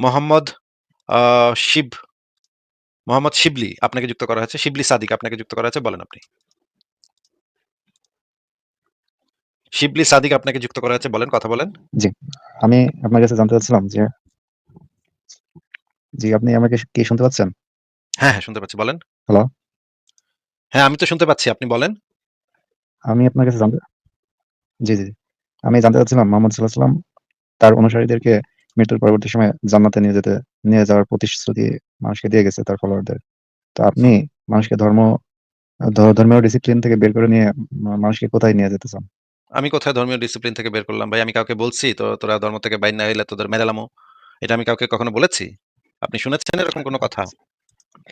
মোহাম্মদ শিব মোহাম্মদ শিবলি আপনাকে যুক্ত করা হয়েছে। শিবলি সাদিক আপনাকে যুক্ত করা হয়েছে। বলেন আপনি। শিবলি সাদিক আপনাকে যুক্ত করা হয়েছে। বলেন, কথা বলেন। জি। আমি আপনার কাছে জানতে চাচ্ছিলাম যে জি, আপনি আমাকে কি শুনতে পাচ্ছেন? হ্যাঁ, হ্যাঁ, শুনতে পাচ্ছি। বলেন। হ্যালো? হ্যাঁ, আমি তো শুনতে পাচ্ছি। আপনি বলেন। আমি আপনার কাছে জানতে জি, জি। আমি জানতে চাচ্ছিলাম মোহাম্মদ সাঃ তার অনুসারীদেরকে মৃত্যুর পরবর্তী সময়ে জান্নাতে নিয়ে যেতে নিয়ে যাওয়ার প্রতিশ্রুতি মানুষকে দিয়ে গেছে তার ফলোয়ারদের। তো আপনি মানুষকে ধর্ম ধর্মীয় ডিসিপ্লিন থেকে বের করে নিয়ে মানুষকে কোথায় নিয়ে যেতে চান? আমি কোথায় ধর্মীয় ডিসিপ্লিন থেকে বের করলাম ভাই? আমি কাউকে বলছি তো তোরা ধর্ম থেকে বাইর না হইলে তোদের মেরে এলামু। এটা আমি কাউকে কখনো বলেছি? আপনি শুনেছেন এরকম কোনো কথা?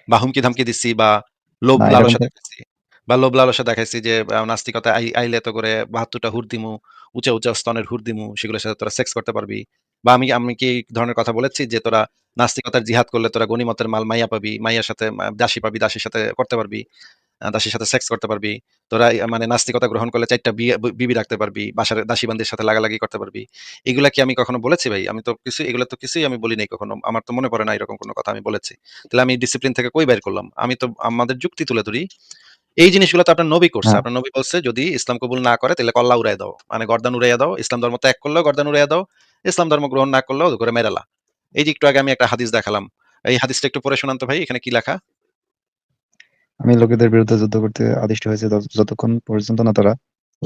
বা হুমকি-ধামকি দিচ্ছি বা লোভ লালসা তো দেখাইছি বা লোভ লালসা দেখাইছি যে নাস্তিকতা আইলে তো করে বাহাত্তরটা হুর দিমু, উঁচা, উঁচা স্তনের হুর দিমু, সেগুলোর সাথে তোরা সেক্স করতে পারবি। বা আমি আমি কি ধরনের কথা বলেছি যে তোরা নাস্তিকতার জিহাদ করলে তোরা গনিমতের মাল মাইয়া পাবি, মাইয়ার সাথে দাসী পাবি, দাসীর সাথে করতে পারবি। দাসীর সাথে সেক্স করতে পারবি। তোরা মানে নাস্তিকতা গ্রহণ করলে ৪ টা বিয়ে বিবি রাখতে পারবি। বাসার দাসী-বান্দীর সাথে লাগালাগি করতে পারবি। এগুলা কি আমি কখনো বলেছি ভাই? আমি তো কিছু এগুলা তো কিছুই আমি বলি নাই কখনো। আমার তো মনে পড়ে না এরকম কোনো কথা আমি বলেছি। তাহলে আমি ডিসিপ্লিন থেকে কই বাইর করলাম? আমি তো আমাদের যুক্তি তুলে ধরি। এই জিনিসগুলো তো আপনার নবী করছে। হ্যাঁ। আপনার নবী বলছে যদি ইসলাম কবুল না করে তাইলে কল্লা উড়াইয়া দাও। মানে গর্দান উড়াইয়া দাও। ইসলাম ধর্ম ত্যাগ করলেও গর্দান উড়াইয়া দাও। ইসলাম ধর্ম গ্রহণ না করলেও করে মেরালা। এই যে একটু আগে আমি একটা হাদিস দেখালাম। এই হাদিসটা একটু পড়ে শোনান তো ভাই। এখানে কি লেখা? আমি লোকেদের বিরুদ্ধে যুদ্ধ করতে আদিষ্ট হয়েছি যত যতক্ষণ পর্যন্ত না তারা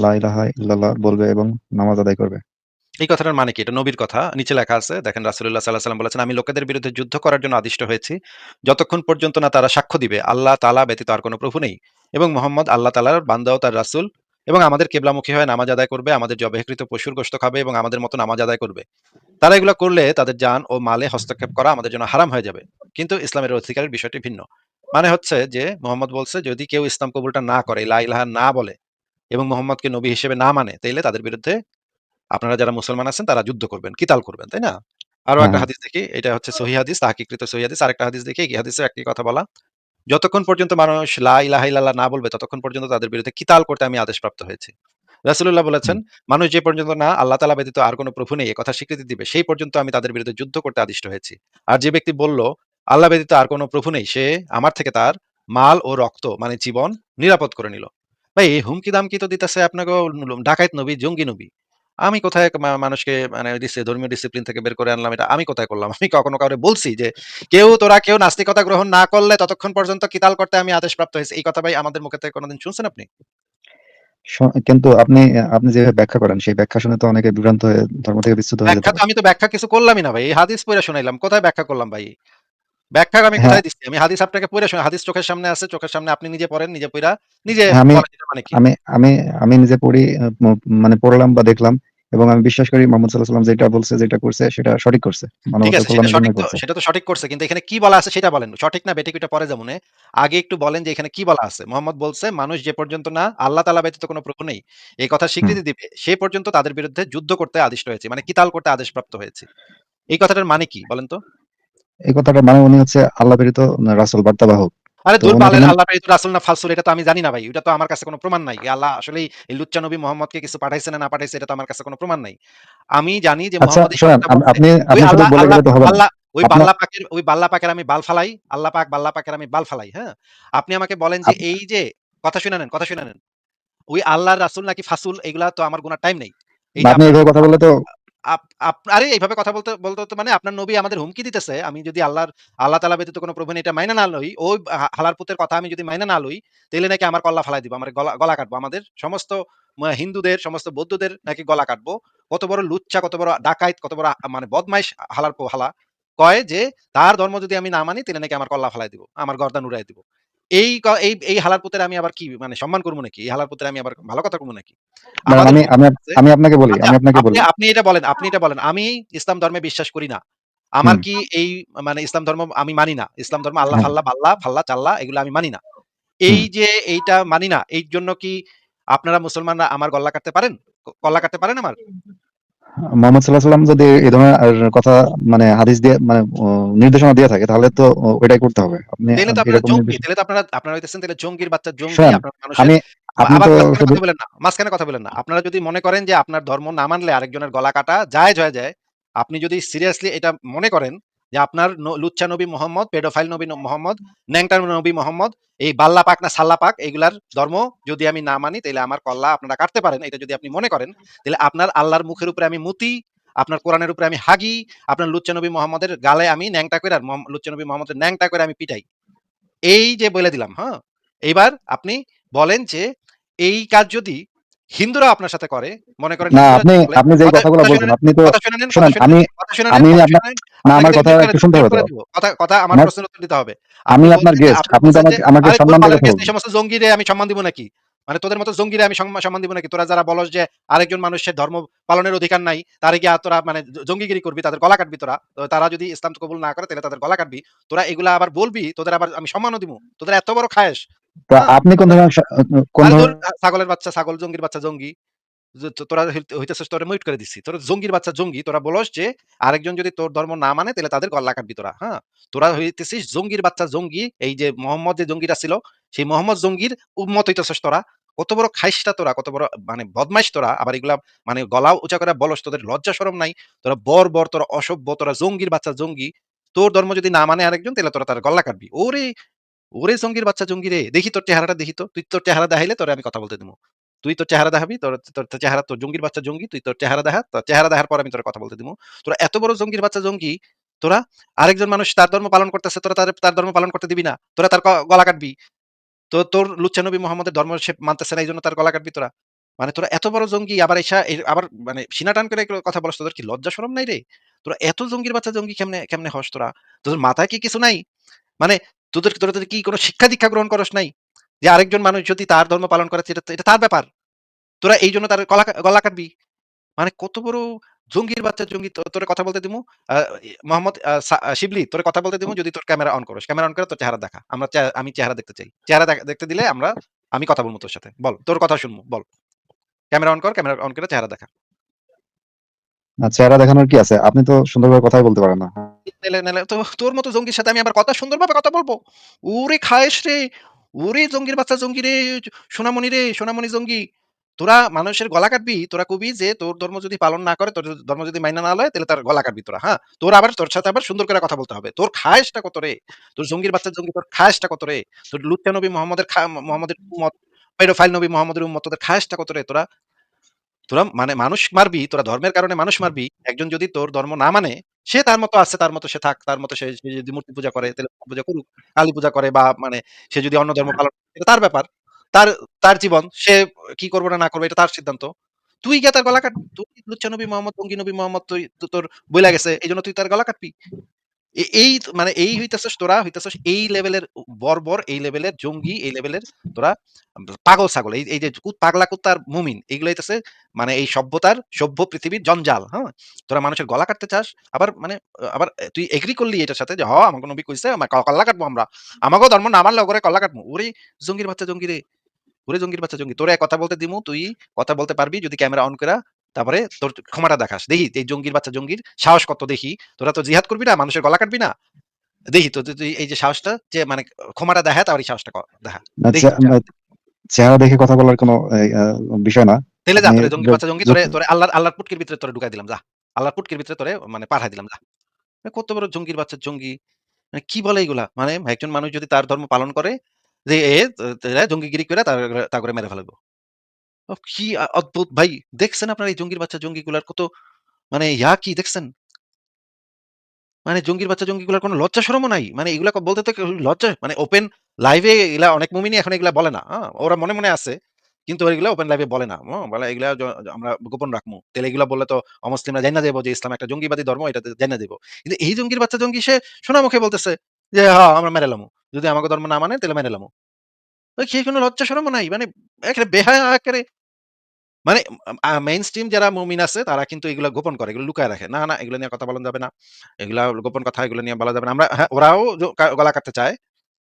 লা ইলাহা ইল্লাল্লাহ বলবে এবং নামাজ আদায় করবে। এই কথাটার মানে কি? এটা নবীর কথা। নিচে লেখা আছে। দেখেন রাসূলুল্লাহ সাল্লাল্লাহু আলাইহি ওয়াসাল্লাম বলেছেন, "আমি লোকেদের বিরুদ্ধে যুদ্ধ করার জন্য আদিষ্ট হয়েছি, যতক্ষণ পর্যন্ত না তারা সাক্ষ্য দিবে আল্লাহ তাআলা ব্যতীত আর কোনো প্রভু নেই এবং মুহাম্মদ আল্লাহ তাআলার বান্দা ও তার রাসূল এবং আমাদের কিবলামুখী হয়ে নামাজ আদায় করবে, আমাদের জবাইকৃত পশুর গোশত খাবে এবং আমাদের মতো নামাজ আদায় করবে। তারা এগুলা করলে তাদের জান ও মালে হস্তক্ষেপ করা আমাদের জন্য হারাম হয়ে যাবে। কিন্তু ইসলামের অধিকারের বিষয়টি ভিন্ন।" মানে হচ্ছে যে মুহাম্মদ বলছে যদি কেউ ইসলাম কবুলটা না করে, লা ইলাহা না বলে এবং মুহাম্মদকে নবী হিসেবে না মানে, তাইলে তাদের বিরুদ্ধে আপনারা যারা মুসলমান আছেন তারা যুদ্ধ করবেন, কিতাল করবেন, তাই না? আরও একটা। হাদিস দেখি। এটা হচ্ছে সহিহ হাদিস, তাহকিকৃত সহিহ হাদিস। আরেকটা হাদিস দেখি। এই হাদিসেও একই কথা বলা। যতক্ষণ পর্যন্ত মানুষ লা ইলাহা ইল্লাল্লাহ না বলবে ততক্ষণ পর্যন্ত তাদের বিরুদ্ধে কিতাল করতে আমি আদেশপ্রাপ্ত হয়েছি। রাসূলুল্লাহ বলেছেন, মানুষ যে পর্যন্ত না আল্লাহ তাআলা ব্যতীত আর কোন প্রভু নেই কথা স্বীকৃতি দিবে, সেই পর্যন্ত আমি তাদের বিরুদ্ধে যুদ্ধ করতে আদিষ্ট হয়েছি। আর যে ব্যক্তি বলল, আল্লাহ ব্যতীত আর কোন প্রভু নেই, সে আমার থেকে তার মাল ও রক্ত মানে জীবন নিরাপদ করে নিল। ভাই এই হুমকি দাম কি তো দিতেছে আপনাগো ল ডাকায়েত নবী, জঙ্গি নবী। আমি কোথায় মা মানুষকে মানে ডিসি ধর্মীয় ডিসিপ্লিন থেকে বের করে আনলাম এটা আমি কোথায় করলাম? আমি কখনো কাউরে বলছি যে, "কেউ তোরা কেউ নাস্তিকতা গ্রহণ না করলে ততক্ষণ পর্যন্ত কিতাল করতে আমি আদেশপ্রাপ্ত হয়েছি।" এই কথা ভাই আমাদের মুখে থেকে কোনদিন শুনছেন আপনি? কিন্তু আপনি আপনি যেভাবে ব্যাখ্যা করেন সেই ব্যাখ্যা শুনে তো অনেকে বিভ্রান্ত হয়ে ধর্ম থেকে বিচ্যুত হয়ে যেতে ব্যাখ্যা তো পারে। আমি তো ব্যাখ্যা কিছু করলামই না ভাই। এই হাদিস পইড়া শুনাইলাম। কোথায় ব্যাখ্যা করলাম ভাই? ব্যাখ্যা আমি হ্যাঁ। কোথায় দিচ্ছি? আমি হাদিস আপনাকে পইড়া শোনা হাদিস চোখের সামনে আছে। চোখের সামনে আপনি নিজে পড়েন, নিজে পইড়া নিজে আমি মানে? আমি আমি আমি নিজে পড়ি মানে পড়লাম বা দেখলাম এবং আমি বিশ্বাস করি মোহাম্মদ সাঃ যেটা বলছে, যেটা করছে সেটা সঠিক করছে। ঠিক আছে সেটা তো সঠিক করছে। কিন্তু এখানে কি বলা আছে সেটা বলেন। সঠিক না বেঠিক ওইটা পরে যামুনে। আগে একটু বলেন যে এখানে কি বলা আছে? মোহাম্মদ বলছে, "মানুষ যে পর্যন্ত না আল্লাহ তাআলা ব্যতীত কোনো প্রভু নেই।" এই কথা স্বীকৃতি দিবে। সে পর্যন্ত তাদের বিরুদ্ধে যুদ্ধ করতে আদিষ্ট হয়েছি। মানে কিতাল করতে আদেশপ্রাপ্ত হয়েছে এই কথাটার মানে কি বলেন তো? এই কথাটার মানে উনি হচ্ছে আল্লাহ প্রেরিত রাসূল বার্তাবাহক। আরে তো ধুর উনাকে বালের মেনে আল্লাহ প্রেরিত রাসূল না ফাসূল এটা তো আমি জানি না ভাই। ওইটা তো আমার কাছে কোন প্রমাণ নাই। আল্লাহ আসলেই এই লুচ্চা নবী মুহাম্মদকে কিছু পাঠাইছে না, না পাঠাইছে এটা তো আমার কাছে কোন প্রমাণ নাই। আমি জানি যে আচ্ছা মুহাম্মদ কথাটা। আপনি আপনি শুধু বলে গেলে তো হবে না। ওই বাল্লা পাকের ওই বাল্লা পাকের আমি বাল ফালাই। আল্লাহ পাক বাল্লা পাকের আমি বাল ফালাই, হ্যাঁ? আপনি আমাকে বলেন যে এই যে কথা শুইনা নেন, কথা শুইনা নেন। ওই আল্লাহর রাসুল নাকি ফাসুল এগুলা তো আমার গোনার টাইম নেই। আপনি কথা বললে তো আরে এইভাবে কথা বলতে বলতে তো মানে আপনার নবী আমাদের হুমকি দিতেছে। আমি যদি আল্লাহর আল্লাহ তাআলা ব্যতীত কোন প্রভু এটা মাইনা না লই, ওই হালার পুতের কথা আমি যদি মাইনা না লই, তাইলে নাকি আমার কল্লা ফালাই দিবা। আমার গলা গলা কাটবো। আমাদের সমস্ত হিন্দুদের, সমস্ত বৌদ্ধদের নাকি গলা কাটবো। কত বড় লুচ্চা, কত বড় ডাকাইত, কত বড় মানে বদমাইশ হালার হালা। কয় যে তার ধর্ম যদি আমি না মানি তাইলে নাকি আমার কল্লা ফালাই দিবো। আমার গর্দান উড়াইয়া দিবো। এই এই এই হালার পুতের আমি আবার কি মানে সম্মান করব নাকি? এই হালার পুতের আমি আবার ভালো কথা কমু নাকি? আমি আমি আপনাকে বলি আচ্ছা আমি আপনাকে বলি। আপনি এটা বলেন আপনি এটা বলেন। আমি ইসলাম ধর্মে বিশ্বাস করি না। আমার কি এই মানে ইসলাম ধর্ম আমি মানি না। ইসলাম ধর্ম আল্লাহ হ্যাঁ। ফাল্লাহ, বাল্লা, ফাল্লা, চাল্লা এগুলো আমি মানি না। এই যে এইটা মানি না, এই জন্য কি আপনারা মুসলমানরা আমার গল্লা কাটতে পারেন? গল্লা কাটতে পারেন আমার? মোহাম্মদ সাল্লাম যদি এই ধরনের কথা মানে হাদিস দিয়ে মানে নির্দেশনা দিয়ে থাকে তাহলে তো ওইটাই করতে হবে। আপনি আ তো আপনারা আপনারা হইতেছেন তাহলে জঙ্গির বাচ্চা জঙ্গি। আমি মাঝখানে কথা বলেন না। আপনারা যদি মনে করেন যে আপনার ধর্ম না মানলে আরেকজনের গলা কাটা যায় যায় যায়, আপনি যদি সিরিয়াসলি এটা মনে করেন, যে আপনার লুচ্চা নবী মোহাম্মদ, পেডোফাইল নবী মোহাম্মদ ন্যাংটা নবী মোহাম্মদ, এই বাল্লা পাক না সাল্লা পাক এইগুলার ধর্ম যদি আমি না মানি তাহলে আমার কল্লা আপনারা কাটতে পারেন, এটা যদি আপনি মনে করেন তাহলে আপনার আল্লাহর মুখের উপরে আমি মুতি, আপনার কোরআনের উপরে আমি হাগি, আপনার লুচ্চা নবী মোহাম্মদের গালে আমি ন্যাংটা করে আর লুচ্চা নবী মোহাম্মদের ন্যাংটা করে আমি পিটাই। এই যে বলে দিলাম হ্যাঁ? এইবার আপনি বলেন যে, এই কাজ যদি হিন্দুরা আপনার সাথে করে মনে করেন না আপনি আপনি যে কথাগুলো বলছেন আপনি তো শোনেন শুনে আমি আমি আপনার না আমার কথা একটু শুনতে হবে। কথা কথা আমার প্রশ্নের উত্তর দিতে হবে। আমি আপনার গেস্ট আপনি তো আমাকে আমাকে সম্মান guest, এই সমস্ত জঙ্গিরে আমি সম্মান দিব নাকি? মানে তোদের মতো জঙ্গিরে আমি সম্মান দিব নাকি? তোরা যারা বলস যে আরেকজন মানুষের ধর্ম পালনের অধিকার নাই তারে গিয়ে তোরা মানে জঙ্গিগিরি করবি তাদের গলা কাটবি তোরা। তারা যদি ইসলাম কবুল না করে তাহলে তাদের গলা কাটবি। তোরা এগুলা আবার বলবি তোদের আবার আমি সম্মানও দিব তোদের এত বড় খায়েশ তো। আপনি কোন ধরনের কোন ছাগলের বাচ্চা ছাগল জঙ্গির বাচ্চা জঙ্গি। তোরা হইতে- হইতেছিস তোরা মিউট করে দিচ্ছি তোরা জঙ্গির বাচ্চা জঙ্গি তোরা বলস যে আরেকজন যদি তোর ধর্ম না মানে তাহলে তাদের গলা কাটবি তোরা হ্যাঁ? তোরা হইতেছিস জঙ্গির বাচ্চা জঙ্গি এই যে মোহাম্মদ যে জঙ্গিটা ছিল সেই মোহাম্মদ জঙ্গির উম্মত হইতেছিস তোরা। কত বড় খাইসটা তোরা কত বড় মানে বদমাইশ তোরা আবার এগুলা মানে গলা উঁচা করে বলস তোদের লজ্জা শরম নাই। তোরা বর বর তোরা অসভ্য তোরা জঙ্গির বাচ্চা জঙ্গি। তোর ধর্ম যদি না মানে আরেকজন তাহলে তোরা তার গল্লা কাটবি। ওরে ওরে জঙ্গির বাচ্চা জঙ্গি রে, দেখি তোর চেহারাটা, দেখি তো। তুই তোর চেহারা দেখাইলে তোরে আমি কথা বলতে দেবো। তুই তোর চেহারা দেখাবি, তোর তোর চেহারা, তোর জঙ্গির বাচ্চা জঙ্গি, তুই তোর চেহারা দেখা, তোর চেহারা দেখার পর আমি তোর কথা বলতে দিব। তোরা এত বড় জঙ্গির বাচ্চা জঙ্গি, তোরা আরেকজন মানুষ তার ধর্ম পালন করতেছে, তোরা তার ধর্ম পালন করতে দিবি না। তোরা তার গলা কাটবি। তো তোর লুচ্চানবী মোহাম্মদের ধর্ম সে মানতেছে না এই জন্য তার গলা কাটবি তোরা। মানে তোরা এত বড় জঙ্গি, আবার এসা আবার মানে সিনা টান করে কথা বলছ তোদের কি লজ্জা শরম নাই রে? তোরা এত জঙ্গির বাচ্চা জঙ্গি কেমনে কেমনে হস তোরা? তোদের মাথায় কি কিছু নাই? মানে তোদের তোরা তোদের কি কোনো শিক্ষা দীক্ষা গ্রহণ করস নাই যে আরেকজন মানুষ যদি তার ধর্ম পালন করে এটা এটা তার ব্যাপার। তোরা এই জন্য তার গলা গলা কাটবি। মানে কত বড় জঙ্গির বাচ্চা জঙ্গি তো- তোরে কথা বলতে দিমু মোহাম্মদ শিবলি তোরে কথা বলতে দিমু যদি তোর ক্যামেরা অন করিস। ক্যামেরা অন করে তোর চেহারা দেখা। আমরা আমি চেহারা দেখতে চাই। চেহারা দেখতে দিলে আমরা আমি কথা বলব তোর সাথে। বল তোর কথা শুনব বল। ক্যামেরা অন কর ক্যামেরা অন করে চেহারা দেখা। চেহারা দেখানোর কি আছে? আপনি তো সুন্দরভাবে কথাই বলতে পারেন না। তোর মতো জঙ্গির সাথে আমি আবার কথা সুন্দরভাবে কথা বলব? ওরে খায়েস রে ওরে জঙ্গির বাচ্চা জঙ্গি রে, সোনামণি রে, সোনামণি জঙ্গি। তোরা মানুষের গলা কাটবি, তোরা কবি যে তোর ধর্ম যদি পালন না করে, তোর ধর্ম যদি মাইনা না লয়, তাহলে তার গলা কাটবি তোরা হ্যাঁ? তোর আবার, তোর সাথে আবার সুন্দর করে কথা বলতে হবে। তোর খায়েসটা কত রে? তোর জঙ্গির বাচ্চা জঙ্গি, তোর খায়েসটা কত রে? তোর লুচ্চা নবী মোহাম্মদের মোহাম্মদের উম্মত পেডোফাইল নবী মোহাম্মদের উম্মত, তোদের খায়েসটা কত রে তোরা? তোরা মানে মানুষ মারবি, তোরা ধর্মের কারণে মানুষ মারবি, একজন যদি তোর ধর্ম না মানে সে তার মতো আছে, তার মতো সে থাক, তার মতো সে যদি মূর্তি পূজা করে তাহলে পূজা করুক, কালী পূজা করে বা মানে সে যদি অন্য ধর্ম পালন এটা তার ব্যাপার। তার তার জীবন, সে কি করবে না না করবে, এটা তার সিদ্ধান্ত। তুই গিয়ে তার গলা কাট, তুই লুচ্চা নবী মোহাম্মদ টঙ্গি নবী মোহাম্মদ, তুই, তোর বইলা গেছে এই জন্য তুই তার গলা কাটবি। এই মানে এই হইতেছস তোরা, হইতেছস এই লেভেলের বর্বর এই লেভেলের জঙ্গি, এই লেভেলের তোরা পাগল ছাগল, এই যে পাগলা কুত্তার মুমিন এগুলো হইতেছে মানে এই সভ্যতার সভ্য পৃথিবীর জঞ্জাল হ্যাঁ? তোরা মানুষের গলা কাটতে চাস, আবার মানে আবার তুই এগ্রি করলি এটার সাথে যে, হ, আমাকে নবী কইছে আমার কল্লা কাটবো আমরা, আমাকেও ধর্ম না মানলে ওরে কল্লা কাটবো, ওরে জঙ্গির বাচ্চা জঙ্গি রে, ওরে জঙ্গির বাচ্চা জঙ্গি, তোরে কথা বলতে দিমু, তুই কথা বলতে পারবি, যদি ক্যামেরা অন করা তারপরে তোর ক্ষমাটা দেখাস। দেখি এই জঙ্গির বাচ্চা জঙ্গির সাহস কত দেখি? তোরা তো জিহাদ করবি না? মানুষের গলা কাটবি না? দেখি তো তুই এই যে সাহসটা যে মানে ক্ষমাটা দেখা তারপরে সাহসটা দেখা। চেহারা দেখে কথা বলার কোনো বিষয় না। তেলে যা তোরে জঙ্গি বাচ্চা জঙ্গি তোরে তোরে আল্লাহর আল্লাহর পুটকির ভিতরে তোরে ঢুকাই দিলাম যা। আল্লাহর পুটকির ভিতরে তোরে মানে পাঠাই দিলাম যা। কত বড় জঙ্গির বাচ্চা জঙ্গি। মানে কি বলে এগুলা? মানে একজন মানুষ যদি তার ধর্ম পালন করে যে এ জঙ্গিগিরি করে তার তা করে মেরে ফেলব। কি অদ্ভুত। ভাই, দেখছেন আপনার এই জঙ্গির বাচ্চা জঙ্গিগুলার কত মানে ইয়া কি, দেখছেন? মানে জঙ্গির বাচ্চা জঙ্গিগুলার কোনো লজ্জা শরমও নাই? মানে এগুলা বলতে তো লজ্জা মানে ওপেন লাইভে এগুলা অনেক মুমিনই এখন এগুলা বলে না। হ্যাঁ? ওরা মনে মনে আছে, কিন্তু এগুলা ওপেন লাইভে বলে না। হ্যাঁ? বলে এগুলা আমরা গোপন রাখব তাহলে এগুলা বললে তো অমুসলিমরা জানা দেবো যে ইসলাম একটা জঙ্গিবাদী ধর্ম, এটা জানা দেবো। কিন্তু এই জঙ্গির বাচ্চা জঙ্গি সে শোনা মুখে বলতেছে যে হ্যাঁ আমরা মেরে লামু। যদি আমাকে ধর্ম না মানে তাহলে মেরে লামু। সে কোনো লজ্জা শরমও নাই। মানে একেবারে বেহায়া একেবারে মানে মেইন স্ট্রিম যারা মুমিন আছে, তারা কিন্তু এগুলো গোপন করে, এগুলো লুকায় রাখে। না না, এগুলো নিয়ে কথা বলা যাবে না। এগুলা গোপন কথা, এগুলো নিয়ে বলা যাবে না। আমরা হ্যাঁ ওরাও গলা কাটতে চায়,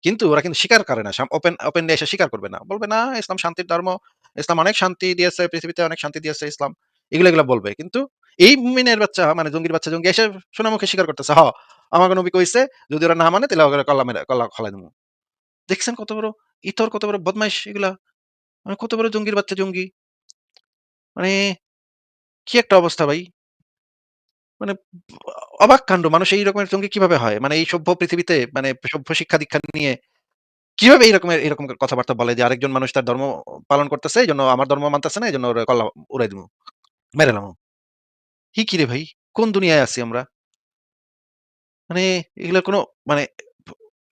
কিন্তু ওরা কিন্তু স্বীকার করে না। ওপেন ওপেন এসে স্বীকার করবে না। বলবে, না, ইসলাম শান্তির ধর্ম, ইসলাম অনেক শান্তি দিয়েছে, পৃথিবীতে অনেক শান্তি দিয়েছে ইসলাম। এগুলো এগুলো বলবে। কিন্তু এই মুমিনের বাচ্চা মানে জঙ্গির বাচ্চা, জঙ্গি এসে শোনা মুখে স্বীকার করতেছে, হ, আমাকে নবী কইছে, যদি ওরা না মানে তাহলে কল্লা কল্লা খলাই দেবো। দেখছেন কত বড় ইতর কত বড় বদমাইশ এগুলা মানে কত বড় জঙ্গির বাচ্চা জঙ্গি মানে কি একটা অবস্থা ভাই মানে অবাক কাণ্ড, মানুষ এই রকমের জঙ্গি কীভাবে হয়? মানে এই সভ্য পৃথিবীতে মানে সভ্য শিক্ষা-দীক্ষা নিয়ে কীভাবে এই রকমের এরকম কথাবার্তা বলে যে আরেকজন মানুষ তার ধর্ম পালন করতেছে, এই জন্য আমার ধর্ম মানতেছে না এজন্য ওরে কল্লা উড়াই দিমু। মেরে এলামু। ই কিরে ভাই? কোন দুনিয়ায় আছি আমরা? মানে এগুলা কোনো মানে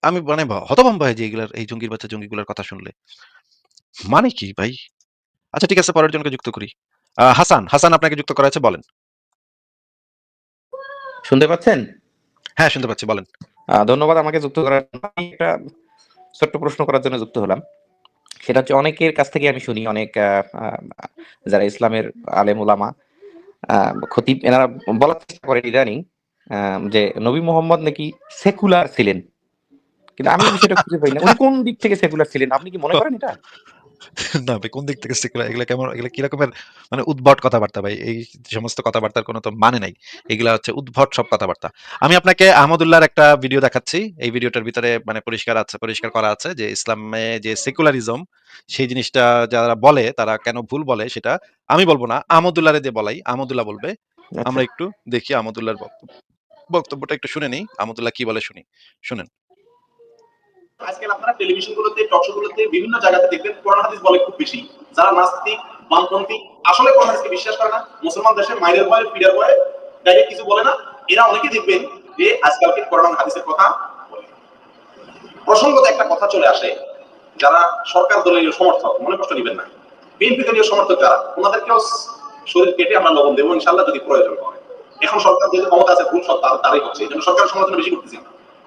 আমি মানে ভ হতভম্ব হয়ে যাই এগুলার এই জঙ্গির বাচ্চা জঙ্গিগুলার কথা শুনলে। মানে কি ভাই? আচ্ছা ঠিক আছে পরের জনকে যুক্ত করি। আ হাসান, হাসান আপনাকে যুক্ত করা হয়েছে বলেন। শুনতে পাচ্ছেন? হ্যাঁ, শুনতে পাচ্ছি বলেন। আ ধন্যবাদ আমাকে যুক্ত করার জন্য। আমি একটা ছোট্ট প্রশ্ন করার জন্য যুক্ত হলাম। সেটা হচ্ছে অনেকের কাছ থেকে আমি শুনি অনেক আ আ যারা ইসলামের আলেম ওলামা আ খতিব এনারা বলার চেষ্টা করেন ইদানিং আ যে নবী মোহাম্মদ নাকি সেকুলার ছিলেন। কিন্তু আমি বিষয়টা খুঁজে পাই না। উনি কোন দিক থেকে সেকুলার ছিলেন? আপনি কি মনে করেন এটা? না ভাই কোন দিক থেকে সেকুলার এগুলা কেমন এগুলা কি রকমের মানে উদ্ভট কথাবার্তা ভাই। এই সমস্ত কথাবার্তার কোনো তো মানে নাই। এগুলা হচ্ছে উদ্ভট সব কথাবার্তা। আমি আপনাকে আহমদুল্লাহর একটা ভিডিও দেখাচ্ছি। এই ভিডিওটার ভিতরে মানে পরিষ্কার আছে পরিষ্কার করা আছে যে ইসলামে যে সেকুলারিজম সেই জিনিসটা যারা বলে তারা কেন ভুল বলে সেটা আমি বলব না। আহমদুল্লাহরে দিয়ে বলাই। আহমদুল্লাহ বলবে। আচ্ছা। আমরা একটু দেখি আহমদুল্লাহর বক্তব্য বক্তব্যটা একটু শুনে নিই আহমদুল্লাহ কি বলে শুনি। শুনেন। আজকাল আপনারা টেলিভিশন গুলোতে টক শো গুলোতে বিভিন্ন জায়গাতে দেখবেন কোরআন হাদিস বলে খুব বেশি। যারা নাস্তিক, বামপন্থী, আসলে কোরআন হাদিসকে বিশ্বাস করে না, মুসলমান দেশের মায়ের ভয়ে পিড়ার ভয়ে ডাইরেক্ট কিছু বলে না। এরা অনেকে দেখবেন যে আজকালকে কোরআন হাদিসের কথা বলে। প্রসঙ্গত একটা কথা চলে আসে, যারা সরকার দলীয় সমর্থক, মনে কষ্ট নেবেন না। বিএনপি দলীয় সমর্থক যারা, ওনাদেরকেও শরীর কেটে আমরা লবণ দেবো ইনশাল্লাহ যদি প্রয়োজন হয়। এখন সরকার যদি ক্ষমতা আছে, ভুল সব তার- তারই হচ্ছে, এই জন্য সরকারের সমালোচনা বেশি করতেছি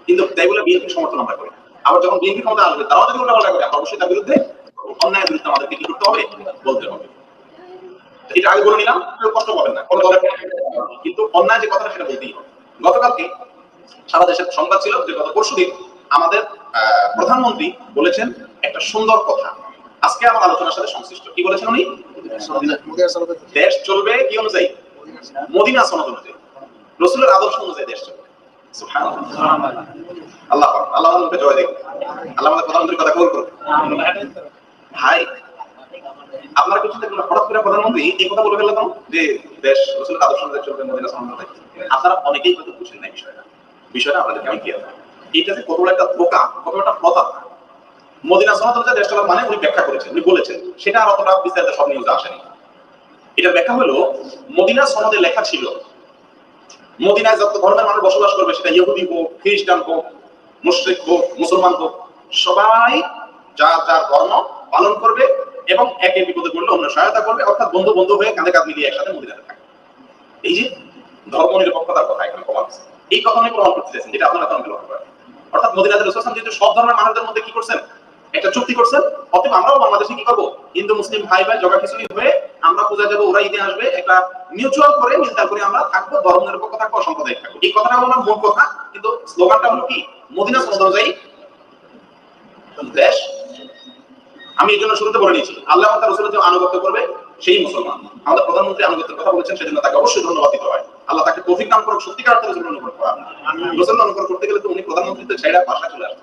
কিন্তু তাই বলে বিএনপি সমর্থন আমরা করি না। আবার যখন বিএনপি ক্ষমতা আসবে, তারাও যদি উল্টা পাল্টা করে, আমরা অবশ্যই তার বিরুদ্ধে অন্যায়ের বিরুদ্ধে আমাদেরকে কি করতে হবে, বলতে হবে। এটা আগে বলে নিলাম কষ্ট পাবেন না, কোনো কিন্তু অন্যায় যে কথাটা সেটা বলতেই হবে। গতকালকে সারা দেশের সংবাদ ছিল যে গত পরশু দিন আমাদের প্রধানমন্ত্রী বলেছেন একটা সুন্দর কথা। আজকে আমার আলোচনার সাথে সংশ্লিষ্ট। কি বলেছেন উনি? দেশ চলবে কি অনুযায়ী? মদিনা সনদ অনুযায়ী। রসুলের আদর্শ অনুযায়ী দেশ চলবে। অনেকেই বুঝেন বিষয়টা। বিষয়টা এটা যে একটা ধোকা, কত একটা মদিনা দেশ মানে উনি ব্যাখ্যা করেছেন, উনি বলেছেন। সেটা আর অতটা বিস্তারিত সব নিউজে আসেনি। এটা ব্যাখ্যা হলো, মদিনা সনদে লেখা ছিল মদিনায় যত ধর্মের মানুষ বসবাস করবে, সেটা ইহুদি হোক, খ্রিস্টান হোক, মুশরিক হোক, মুসলমান হোক, সবাই যার যার ধর্ম পালন করবে এবং একে বিপদে পড়লে অন্য সহায়তা করবে, অর্থাৎ বন্ধু বন্ধু হয়ে কাঁধে কাঁধ মিলিয়ে একসাথে মদিনাতে থাকবে। এই যে ধর্ম নিরপেক্ষতার কথা এখানে প্রমাণ আছে। এই কথা উনি প্রমাণ করতে চাইছেন, যেটা আপনারা তখন অর্থাৎ মদিনাতে রসুল সব ধর্মের মানুষদের মধ্যে কি করছেন? একটা চুক্তি করছেন অতএব আমরাও বাংলাদেশে কি করব? হিন্দু, মুসলিম, ভাই ভাই জগা খিচুড়ি হয়ে আমরা পূজা যাব ওরা ঈদে আসবে, একটা মিউচুয়াল করে মিলতা করে আমরা থাকব, ধর্ম নিরপেক্ষ থাকব অসাম্প্রদায়িক থাকব। এই কথাটা হলো মূল কথা, কিন্তু স্লোগানটা হলো কি? মদিনা সনদ অনুযায়ী দেশ? আমি এই জন্য শুরুতে বলে নিয়েছি, আল্লাহ তার রসুলের যে আনুগত্য করবে, সেই মুসলমান। আমাদের প্রধানমন্ত্রী আনুগত্যের কথা বলেছেন, সেজন্য তাকে অবশ্যই ধন্যবাদ দিতে হয়। আল্লাহ তাকে তৌফিক দান করুক, সত্যিকার অর্থে রসুল অনুকরণ করা। রসুল অনুকরণ করতে গেলে তো উনি প্রধানমন্ত্রীতে ছেড়া বাসা চলে আসতে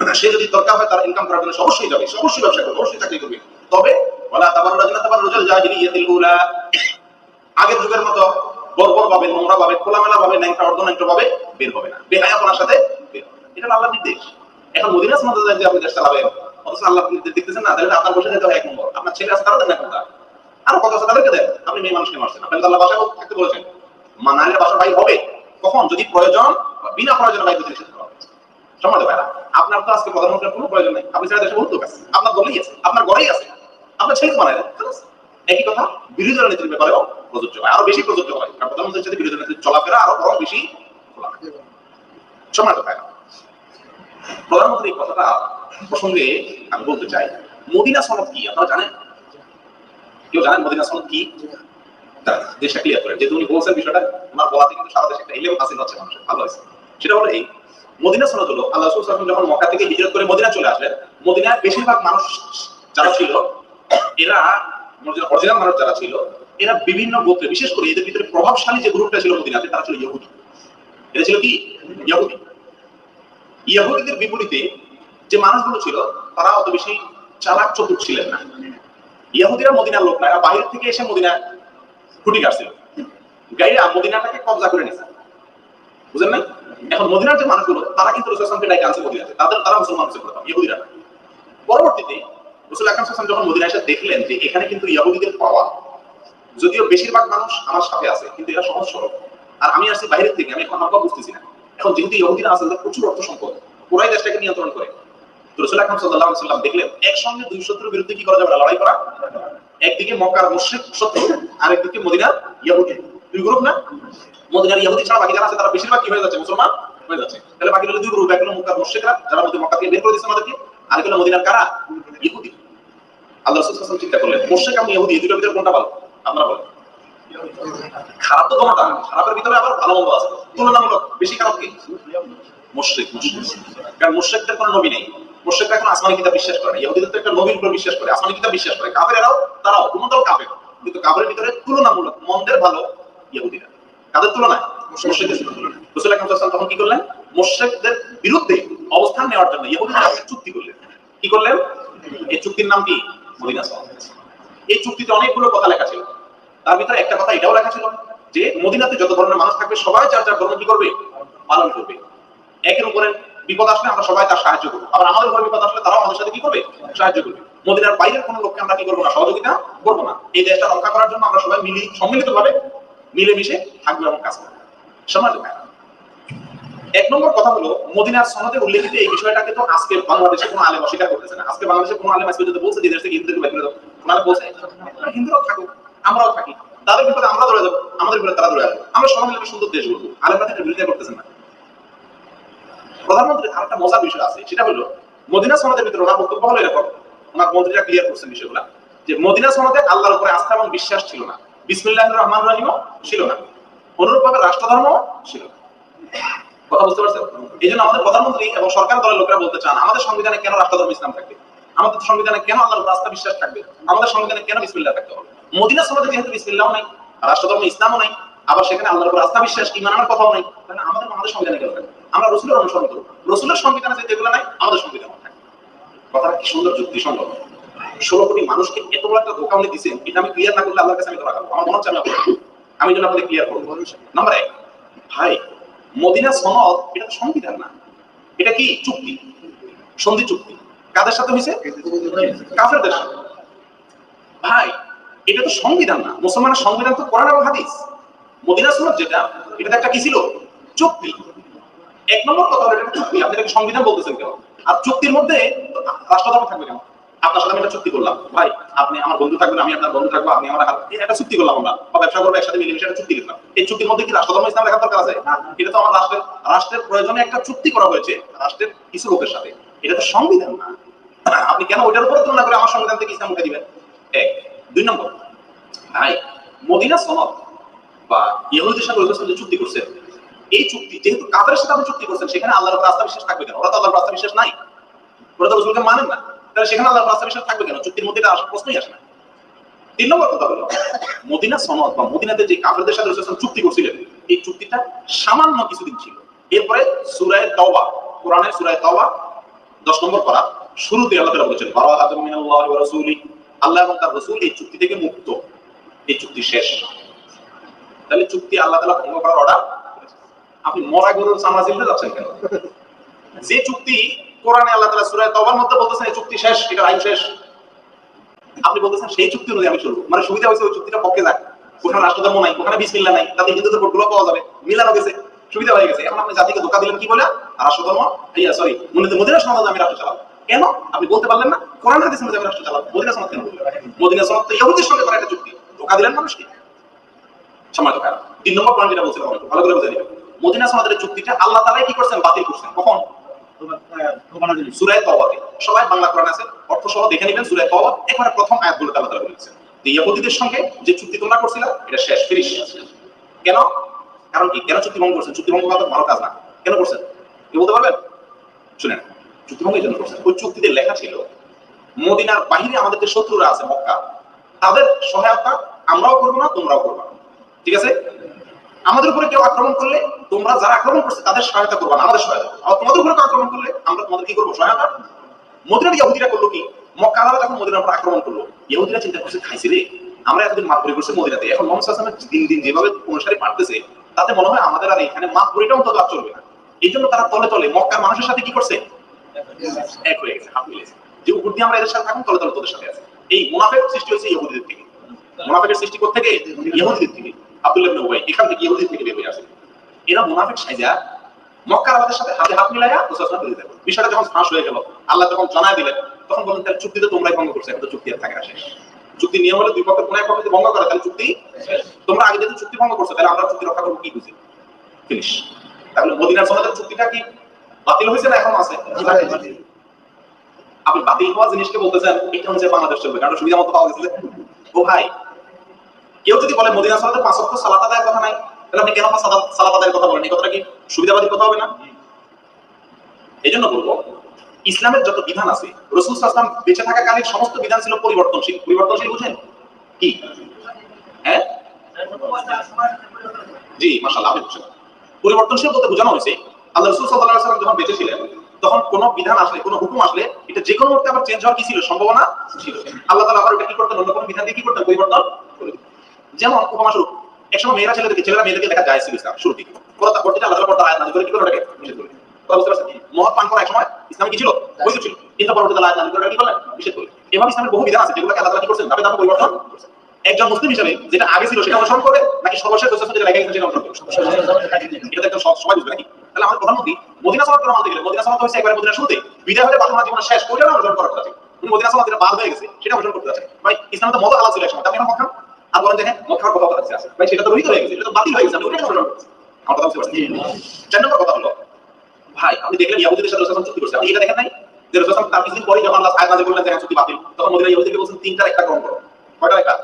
সে যদি দরকার হয় তার ইনকাম করার জন্য অবশ্যই যাবে অবশ্যই ব্যবসা করবে, অবশ্যই চাকরি করবে। তবে, ওয়ালা তাবাররাজনা তাবাররুজাল জাহিলিয়াতিল উলা। আগের যুগের মতো বর্বর ভাবে, নোংরা ভাবে, খোলামেলা ভাবে ন্যাংটা অর্ধন্যাংটা ভাবে বের হবে না। বেহায়াপনার সাথে বের হবে। এটা হলো আল্লাহর নির্দেশ। এখন মদিনা সমাজে যে আপনি দেশ চালাবেন, অথচ আল্লাহ নির্দেশ দেখতেছেন না, তাহলে আপনার বসে যেতে হয় এক নম্বর। আপনার ছেলে আছে তারা দেন না কোনটা? আরও কত আছে তাদেরকে দেন। আপনি মেয়ে মানুষকে মারছেন। আপনি আল্লাহ বাসায় থাকতে বলেছেন, মা নারীর বাসা ভাই হবে, কখন? যদি প্রয়োজন বিনা প্রয়োজনে ভাই নিষেধ করা হয়েছে সমাজ ভাইরা আপনার তো আজকে প্রধানমন্ত্রীর কোনো প্রয়োজন নেই। আপনি সারা দেশে বহুত লোক আছে। আপনার দলেই আছে। আপনার ঘরেই আছে। আপনার ছেলে বানায় একই কথা, বিরোধী দলের নেত্রীর ব্যাপারেও প্রযোজ্য হয়। আরও বেশি প্রযোজ্য হয়। কারণ প্রধানমন্ত্রীর সাথে বিরোধী নেত্রীর চলাফেরা আরও বরং বেশি সময় তো ভাইরা প্রধানমন্ত্রী এই কথাটা প্রসঙ্গে আমি বলতে চাই, মদিনা সনদ কি? আপনারা জানেন? কেউ জানেন মদিনা সনদ কি? দেশটা ক্লিয়ার যেহেতু উনি বলছেন বিষয়টা বলাতে কিন্তু সারা দেশে একটা ইলেভেন মানুষের। ভালো হয়েছে। সেটা হলো এই মদিনা সনদ হলো, আল্লাহ রাসূল যখন মক্কা থেকে হিজরত করে মদিনা চলে আসলেন, মদিনার বেশিরভাগ মানুষ যারা ছিল, এরা অরিজিনাল মানুষ যারা ছিল, এরা বিভিন্ন গোত্রে, বিশেষ করে এদের ভিতরে প্রভাবশালী যে গ্রুপটা ছিল মদিনাতে, তারা ছিল ইহুদি। এটা ছিল কি? ইহুদি। ইহুদিদের বিপরীতে যে মানুষগুলো ছিল, তারা অত বেশি চালাক চতুর ছিলেন না। ইহুদিরা মদিনার লোক না, এরা বাইরে থেকে এসে মদিনা খুঁটি কাটছিল। গাইরা মদিনাটাকে কবজা করে নিছে। বুঝলেন না এখন মদিনার যে মানুষগুলো, তারা কিন্তু রসুল আসলামকে ডাইকে আনছে মদিনাতে। তাদের, তারা মুসলমান হচ্ছে প্রথম ইহুদিরা। পরবর্তীতে রসুল আকরাম সাল্লাল্লাহু যখন মদিনা এসে দেখলেন যে এখানে কিন্তু ইহুদিদের পাওয়া, যদিও বেশিরভাগ মানুষ আমার সাথে আছে, কিন্তু এরা সহজ সরল। আর আমি আসছি বাইরের থেকে, আমি এখন হালকা বুঝতেছি না। এখন যেহেতু ইহুদিরা আছে প্রচুর অর্থ সম্পদ, পুরাই দেশটাকে নিয়ন্ত্রণ করে। তো রসুল আকরাম আলাইহি সাল্লাম দেখলেন, একসঙ্গে দুই শত্রুর বিরুদ্ধে কি করা যাবে লড়াই করা? একদিকে মক্কার মুশরিক শত্রু আরেকদিকে মদিনার ইহুদি। দুই গ্রুপ না? মদিনার ইহুদি ছাড়া বাকি যারা আছে তারা বেশিরভাগ কি হয়ে যাচ্ছে, মুসলমান হয়ে যাচ্ছে। তাহলে বাকি হলো দুই গ্রুপ, এক হলো মক্কার মুশরিকরা, যারা মধ্যে মক্কা থেকে বের করে দিচ্ছে আমাদেরকে, আরেক হলো মদিনার কারা? ইহুদি। আল্লাহ রাসূল সাল্লাল্লাহু চিন্তা করলেন, মুশরিক এবং ইহুদি, এই দুটোর ভিতরে কোনটা ভালো? আপনারা বলেন। খারাপ তো তোমাটা খারাপের ভিতরে আবার ভালো মন্দ আছে। তুলনামূলক বেশি খারাপ কি? মুশরিক মুশরিক। কারণ মুশরিকদের কোনো নবী নেই। মুশরিকরা এখন আসমানি কিতাব বিশ্বাস করে না। ইহুদিদের তো একটা নবীর উপর বিশ্বাস করে। আসমানি কিতাব বিশ্বাস করে। কাফেরেরাও, তারাও দুটোটাও কাফের। কিন্তু কাফেরের ভিতরে তুলনামূলক মন্দের ভালো ইহুদিরা কাদের তুলনায়? মুশরিকদের তখন কি করলেন? মুশরিকদের বিরুদ্ধে অবস্থান নেওয়ার জন্য ইহুদিদের চুক্তি করলেন। কি করলেন? এই চুক্তির নাম কি? মদিনা এই চুক্তিতে অনেকগুলো কথা লেখা ছিল। তার ভিতরে একটা কথা এটাও লেখা ছিল যে, মদিনাতে যত ধরনের মানুষ থাকবে, সবাই যার যার ধর্ম কি করবে? পালন করবে। একের উপরে বিপদ আসলে আমরা সবাই তার সাহায্য করব। আবার আমাদের উপরে বিপদ আসলে তারাও আমাদের সাথে কি করবে? সাহায্য করবে। মদিনার বাইরের কোনো লোককে আমরা কি করব না? সহযোগিতা করব না। এই দেশটা রক্ষা করার জন্য আমরা সবাই মিলি সম্মিলিত ভাবে মিলেমিশে থাকব এবং কাজ করব সমাজ এক নম্বর কথা হলো, মদিনার সনদে উল্লেখিত এই বিষয়টাকে তো আজকে বাংলাদেশে কোনো আলেম অস্বীকার করতেছে না। আজকে বাংলাদেশে কোনো আলেম আজকে যদি বলছে যে দেশ থেকে করে দাও ওনারা বলছে হিন্দুরাও থাকুক, আমরাও থাকি। তাদের বিপদে আমরা ধরে যাব, আমাদের বিপদে তারা ধরে যাবে আমরা সবাই মিলে সুন্দর দেশ গড়বো। আলেমরা এটা বিরোধিতা করতেছেন না। প্রধানমন্ত্রীর আরেকটা মজার বিষয় আছে, সেটা হলো, মদিনা সনদের ভিতরে ওনার বক্তব্য হলো এরকম। ওনার মন্ত্রীরা ক্লিয়ার করছেন বিষয়গুলা, যে মদিনা সনদে আল্লাহর উপরে আস্থা এবং বিশ্বাস ছিল না। বিসমিল্লাহির রহমান রহিমও ছিল না। অনুরূপভাবে রাষ্ট্রধর্ম ছিল না। কথা বুঝতে পারছেন? এই জন্য আমাদের প্রধানমন্ত্রী এবং সরকার দলের লোকেরা বলতে চান, আমাদের সংবিধানে কেন রাষ্ট্রধর্ম ইসলাম থাকবে? আমাদের সংবিধানে কেন আল্লাহর আস্থা বিশ্বাস থাকবে? আমাদের সংবিধানে কেন বিসমিল্লাহ থাকতে হবে? মদিনা সনদে যেহেতু বিসমিল্লাহ নাই, রাষ্ট্রধর্ম ইসলামও নাই, আবার সেখানে আল্লাহর আস্থা বিশ্বাস ইমান আনার কথাও নাই, তাহলে আমাদের আমাদের সংবিধানে কেন থাকবে? আমরা রসুলের অনুসরণ করব। রসুলের সংবিধানে যেগুলো নাই, আমাদের সংবিধান কথাটা কি সুন্দর যুক্তিসঙ্গত। ষোলো কোটি মানুষকে এত বড় একটা ধোকা উনি দিচ্ছেন এটা আমি ক্লিয়ার না করলে আল্লাহর কাছে আমি ধরা খাব। আমার মনে হচ্ছে আমি আমি যেন আপনাদের ক্লিয়ার করব। নাম্বার এক, ভাই, মদিনা সনদ এটা সংবিধান না। এটা কি চুক্তি? সন্ধি চুক্তি। কাদের সাথে হয়েছে কাফেরদের সাথে। ভাই, এটা তো সংবিধান না। মুসলমানের সংবিধান তো কোরআন এবং হাদিস। মদিনা সনদ যেটা এটা একটা কি ছিল? চুক্তি। এক নম্বর কথা হলো এটা চুক্তি। আপনি সংবিধান বলতেছেন কেন? আর চুক্তির মধ্যে রাষ্ট্রধর্ম থাকবে কেন? আপনার সাথে একটা চুক্তি করলাম। ভাই, আপনি আমার বন্ধু থাকবেন, আমি আপনার বন্ধু থাকব আপনি আমার একটা চুক্তি করলাম আমরা। বা ব্যবসা করব, একসাথে মিলেমিশে একটা চুক্তি লিখলাম এই চুক্তির মধ্যে কি রাষ্ট্রধর্ম ইসলাম লেখার দরকার আছে? এটা তো আমার রাষ্ট্রের রাষ্ট্রের প্রয়োজনে একটা চুক্তি করা হয়েছে। রাষ্ট্রের কিছু লোকের সাথে। এটা তো সংবিধান না। আপনি কেন ওইটার উপরে তুলনা করে আমার সংবিধান থেকে ইসলাম উঠে দিবেন? এক। দুই নম্বর, ভাই, মদিনা সনদ বা ইহুদিদের সাথে সাথে চুক্তি করছেন, এই চুক্তি যেহেতু কাদের সাথে আপনি চুক্তি করছেন, সেখানে আল্লাহর উপর আস্থা বিশ্বাস থাকবে কেন? ওরা তো আল্লাহর আস্থা বিশ্বাস নাই। ওরা তো রসুলকে মানেন না। তাহলে সেখানে আস্থা থাকবে কেন? চুক্তির মধ্যে প্রশ্নই আসে না। তিন নম্বর কথা হলো, মদিনা সনদ বা মদিনাতে যে কাফেরদের সাথে রসুল চুক্তি করছিলেন, এই চুক্তিটা সামান্য কিছুদিন ছিল। এরপরে সুরায় তওবা, কোরআনের সুরায় তওবা, দশ নম্বর করা শুরুতে আল্লাহ বলেছেন রাসূলি। আল্লাহ এবং তার রাসূল এই চুক্তি থেকে মুক্ত। এই চুক্তি শেষ। তাহলে চুক্তি আল্লাহ তালা ভঙ্গ করার অর্ডার আপনি মরা গরুর চামড়া চিনতে যাচ্ছেন কেন? যে চুক্তি কোরআনে আল্লাহ তাআলা সূরা তওবার মধ্যে বলতেছেন, এই চুক্তি শেষ এটা আইন শেষ। আপনি বলতেছেন, সেই চুক্তি অনুযায়ী আমি চলবো। মানে সুবিধা হয়েছে ওই চুক্তিটা পক্ষে যাক ওখানে রাষ্ট্রধর্ম নাই, ওখানে বিসমিল্লাহ নাই তাতে হিন্দুদের ভোটগুলো পাওয়া যাবে, মিলানো গেছে, সুবিধা হয়ে গেছে। এখন আপনি জাতিকে ধোকা দিলেন কি বলে? রাষ্ট্রধর্ম ইয়া সরি মনে মদিনা সমাজ আমি রাষ্ট্র চালাবো। কেন? আপনি বলতে পারলেন না, কোরআন হাদিস অনুযায়ী আমি রাষ্ট্র চালাবো। মদিনা সমাজ কেন? মদিনা সমাজ তো ইহুদির সঙ্গে করা একটা চুক্তি। ধোকা দিলেন মানুষকে। সমাজ তিন নম্বর পয়েন্ট যেটা বলছিলাম, ভালো করে বুঝে নিবেন। মদিনা সমাজের চুক্তিটা আল্লাহ তাআলাই কি করছেন? বাতিল করছেন। কখন? সবাই বাংলা কোরআন আছে অর্থ সহ দেখে নেবেন সূরায়ে প্রথম আয়াতগুলো যে ইহুদিদের সঙ্গে যে চুক্তি করছিলা, এটা শেষ ফিনিশ কেন? কারণ কি? কেন চুক্তি ভঙ্গ করছেন? চুক্তি ভঙ্গ করা ভালো কাজ না। কেন করছেন? কি বলতে পারবেন? শুনেন, চুক্তি ভঙ্গের জন্য করছেন। ওই চুক্তিতে লেখা ছিল, মদিনার বাহিরে আমাদের যে শত্রুরা আছে মক্কা, তাদের সহায়তা আমরাও করব না, তোমরাও করব না। ঠিক আছে? আমাদের উপরে কেউ আক্রমণ করলে তোমরা যারা আক্রমণ করছে তাদের সহায়তা করবে আমাদের সহায়তা আর তোমাদের উপরে আক্রমণ করলে আমরা তোমাদের কি করব? সহায়তা? মদিনার ইহুদিরা করল কি? মক্কা যখন মদিনার উপর আক্রমণ করল। ইহুদিরা চিন্তা করছে, খাইছে রে, আমরা এতদিন মাতবরি করছি মদিনাতে। এখন মোহাম্মদ সাল্লামের দিন দিন যেভাবে অনুসারী বাড়তেছে, তাতে মনে হয় আমাদের আর এখানে মাতবরিটা অন্তত আর চলবে না। এই জন্য তারা তলে তলে মক্কার মানুষের সাথে কি করছে? এক হয়ে গেছে হাত মিলেছে যে উপর দিয়ে আমরা এদের সাথে থাকুন, তলে তলে তোদের সাথে আছে। এই মুনাফেক সৃষ্টি হয়েছে ইহুদিদের থেকে। মুনাফেকের সৃষ্টি করতে থেকে ইহুদিদের থেকে। আব্দুল্লাহ ইবনে উবাই এখান থেকে ইহুদিদের থেকে বের হয়ে আসে এরা মুনাফেক সাইজা মক্কার আমাদের সাথে হাতে হাত মিলাইয়া প্রশাসন করে দিতে বিষয়টা যখন ফাঁস হয়ে গেল আল্লাহ যখন জানাই দিলেন তখন বলেন তাহলে চুক্তিতে তোমরাই ভঙ্গ করছ এখন তো চুক্তি আর থাকে না শেষ। চুক্তি নিয়ম হলে দুই পক্ষের কোনো এক পক্ষ ভঙ্গ করে তাহলে চুক্তি তোমরা আগে যেহেতু চুক্তি ভঙ্গ করছ তাহলে আমরা চুক্তি রক্ষা করব কি বুঝি? ফিনিশ তাহলে মদিনার সমাজের চুক্তিটা কি? বাতিল হয়েছে না এখন আছে? আপনি বাতিল হওয়া জিনিসকে বলতেছেন এটা হচ্ছে বাংলাদেশ চলবে কারণ সুবিধা মতো পাওয়া গেছে। ও ভাই কেউ যদি বলে মদিনা সালাতে পাঁচ ওয়াক্ত সালাত আদায়ের কথা নাই, তাহলে আপনি কেন সালাত আদায়ের কথা বলেন? এই কথাটা কি সুবিধাবাদীর কথা হবে না? এই জন্য বলব, ইসলামের যত বিধান আছে, রসুল সাল্লাম বেঁচে থাকাকালীন সমস্ত বিধান ছিল পরিবর্তনশীল। পরিবর্তনশীল বুঝেন? কি? হ্যাঁ? জি আপনি পরিবর্তনশীল বলতে বোঝানো হয়েছে, আল্লাহ রসুল আলাইহি সাল্লাম যখন বেঁচে ছিলেন, তখন কোন বিধান আসলে, কোন হুকুম আসলে, এটা যে কোনো মুহূর্তে আবার চেঞ্জ হওয়ার কি ছিল? সম্ভাবনা ছিল। আল্লাহ তালা আবার ওটা কি করতেন? অন্য কোনো বিধান দিয়ে কি করতেন? পরিবর্তন করে দিতেন। যেমন উপমা স্বরূপ একসময় মেয়েরা ছেলেদেরকে ছেলেরা মেয়েদেরকে দেখা যায় ছিল ইসলাম শুরু থেকে আল্লাহ পর্দা আয়াত নাযিল করে কি করে ওটাকে? নিষেধ করে কথা বুঝতে পারছেন মদ পান করা একসময় ইসলামে কি ছিল? বৈধ ছিল। কিন্তু পরবর্তীতে আয়াত নাযিল করে কি করলেন? নিষেধ করে এভাবে ইসলামের বহু বিধান আছে যেগুলোকে আল্লাহ কি করছেন? ধাপে ধাপে পরিবর্তন করছেন। একজন মুসলিম হিসেবে যেটা আগে ছিল সেটা অনুসরণ করবে নাকি সর্বশেষ যেটা সেটা অনুসরণ করবে? এটা একদম সবাই বুঝবে নাকি? তাহলে আমাদের প্রধানমন্ত্রী মদিনা সালাত করে মানতে গেলে মদিনা সালাত একবারে মদিনা শুরুতে বিদায় হলে জীবন শেষ করে অনুসরণ করার কথা উনি মদিনা সালাত যেটা বাদ হয়ে গেছে সেটা অনুসরণ করতে যাচ্ছে ভাই ইসলামে তো মদ হালাল ছিল একসময়। আপনি এখন মদ খান আর বলেন যে হ্যাঁ কথা আছে ভাই সেটা তো রহিত হয়ে গেছে এটা তো বাতিল হয়ে গেছে ওটা কথা বুঝতে পারছেন চার কথা হলো ভাই আপনি দেখলেন ইয়াহুদিদের সাথে রসুল চুক্তি করছে। আপনি এটা দেখেন নাই? যে রসুল তার কিছুদিন পরে যখন আল্লাহ আয়াত নাযিল করলেন যে হ্যাঁ, চুক্তি বাতিল তখন মদিনা ইহুদিকে বলছেন তিনটার একটা গ্রহণ করো। কয়টা একটা?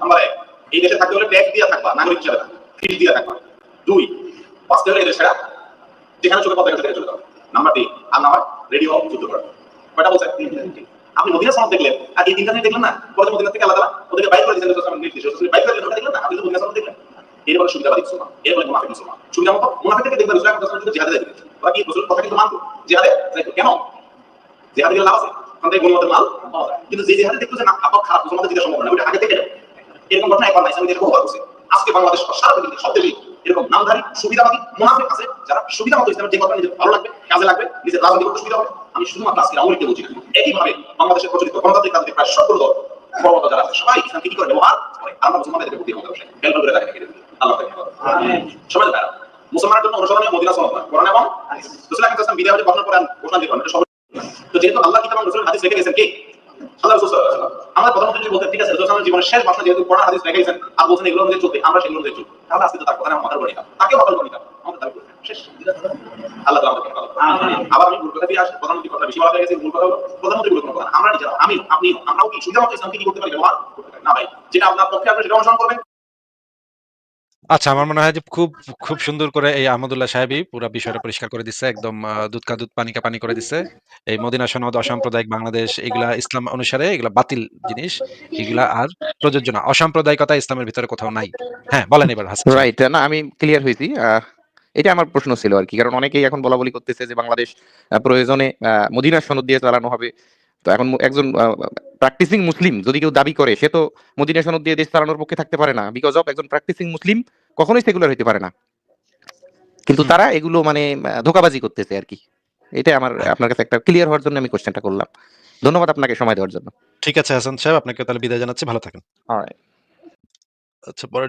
নাম্বার এক এই দেশে থাকতে হলে ট্যাক্স দিয়ে থাকবা নাগরিক হিসেবে ফিস দিয়ে থাকবা। দুই বাঁচতে হলে এদের সেরা যেখানে চোখে পথে চলে যাও। নাম্বার তিন আর নাম্বার রেডি হও যুদ্ধ করো। কয়টা বলছে? আপনি মদিনা সনদ দেখলেন, আর এই তিনটা দেখলেন না পরে মদিনা থেকে আলাদা ওদেরকে বাইক করে দিয়েছেন বাইক করে দেখলেন না, আপনি তো মদিনা সনদ দেখলেন। এর বলে সুবিধাবাদী মুসলমান এর বলে মুনাফিক মুসলমান সুবিধা মতো মুনাফিক থেকে দেখবেন সাল্লাল্লাহু আলাইহি জিহাদে রসুল কথা কিন্তু মানতো জিহাদে কেন? জেহাদে গেলে লাভ আছে। গণিমতের মাল কিন্তু যে জেহাদে খারাপ সম্ভব না। ওটা আগে থেকে এরকম ঘটনা একবার নাই আজকে বাংলাদেশ সারা পৃথিবীতে সব দেশেই এরকম নামধারী, সুবিধাবাদী মুনাফিক আছে, যারা সুবিধা মতো ইসলামের যে কথা নিজের ভালো লাগবে, কাজে লাগবে, নিজের রাজনীতি সুবিধা হবে। আমি শুধুমাত্র বলছি না একইভাবে বাংলাদেশের প্রচলিত গণতান্ত্রিক রাজনীতি প্রায় সবগুলো দল যারা আছে সবাই ইসলামকে কি করে? ব্যবহার করে আমরা মুসলমানদের হেল্প করে রেখে আল্লাহ সবাই মুসলমানের জন্য অনুসরণীয় মদিনা সনদ না কোরআন এবং রাসূল আকরাম সাল্লাল্লাহু বিদায় হতে ঘটনা করে ঘোষণা এটা সবাই তো যেহেতু আল্লাহ কিতাব এবং হাদিস রেখে গেছেন কে? আল্লাহ রাসূল সাল্লাল্লাহু আলাইহি ওয়াসাল্লাম। আমাদের প্রধানমন্ত্রী যদি বলতেন ঠিক আছে রাসূল জীবনের শেষ ভাষণ যেহেতু কোরআন হাদিস রেখে গেছেন আর বলছেন চলতে আমরা সেগুলো অনুযায়ী চলবো। তাহলে আজকে তো তার কথা আমরা মাথার নিতাম তাকেও মাথার নিতাম আমাদের দাবি করতেন শেষ আল্লাহ তাআলা আমাদেরকে ভালো করুন। আবার আমি মূল কথা দিয়ে আসি প্রধানমন্ত্রী কথা বেশি বলা হয়ে গেছে মূল কথা হলো প্রধানমন্ত্রী বলে কথা। আমরা নিজেরা আমি আপনি আমরাও কি সুবিধা মতো ইসলামকে কি করতে পারি? ব্যবহার করতে পারি? না ভাই যেটা আপনার পক্ষে আপনি সেটা অনুসরণ করবেন। আচ্ছা আমার মনে হয় যে খুব খুব সুন্দর করে এই আহমদুল্লাহ সাহেবই পুরো বিষয়টা পরিষ্কার করে দিচ্ছে একদম দুধ কা দুধ পানি কা পানি করে দিচ্ছে। এই মদিনা সনদ অসাম্প্রদায়িক বাংলাদেশ এগুলা ইসলাম অনুসারে এগুলা বাতিল জিনিস এগুলা আর প্রযোজ্য না। অসাম্প্রদায়িকতা ইসলামের ভিতরে কোথাও নাই। হ্যাঁ বলেন এবার হাসান রাইট না আমি ক্লিয়ার হয়েছি এটা আমার প্রশ্ন ছিল আর কি। কারণ অনেকেই এখন বলা বলি করতেছে যে বাংলাদেশ প্রয়োজনে মদিনার সনদ দিয়ে চালানো হবে। তো এখন একজন প্র্যাকটিসিং মুসলিম যদি কেউ দাবি করে সে তো মদিনা সনদ দিয়ে দেশ চালানোর পক্ষে থাকতে পারে না। বিকজ অফ একজন প্র্যাকটিসিং মুসলিম কখনোই সেকুলার হইতে পারে না। কিন্তু তারা এগুলো মানে ধোঁকাবাজি করতেছে আর কি। এটা আমার আপনার কাছে একটা ক্লিয়ার হওয়ার জন্য আমি কোশ্চেনটা করলাম। ধন্যবাদ আপনাকে সময় দেওয়ার জন্য। ঠিক আছে হাসান সাহেব আপনাকে তাহলে বিদায় জানাচ্ছি। ভালো থাকেন। আচ্ছা পরের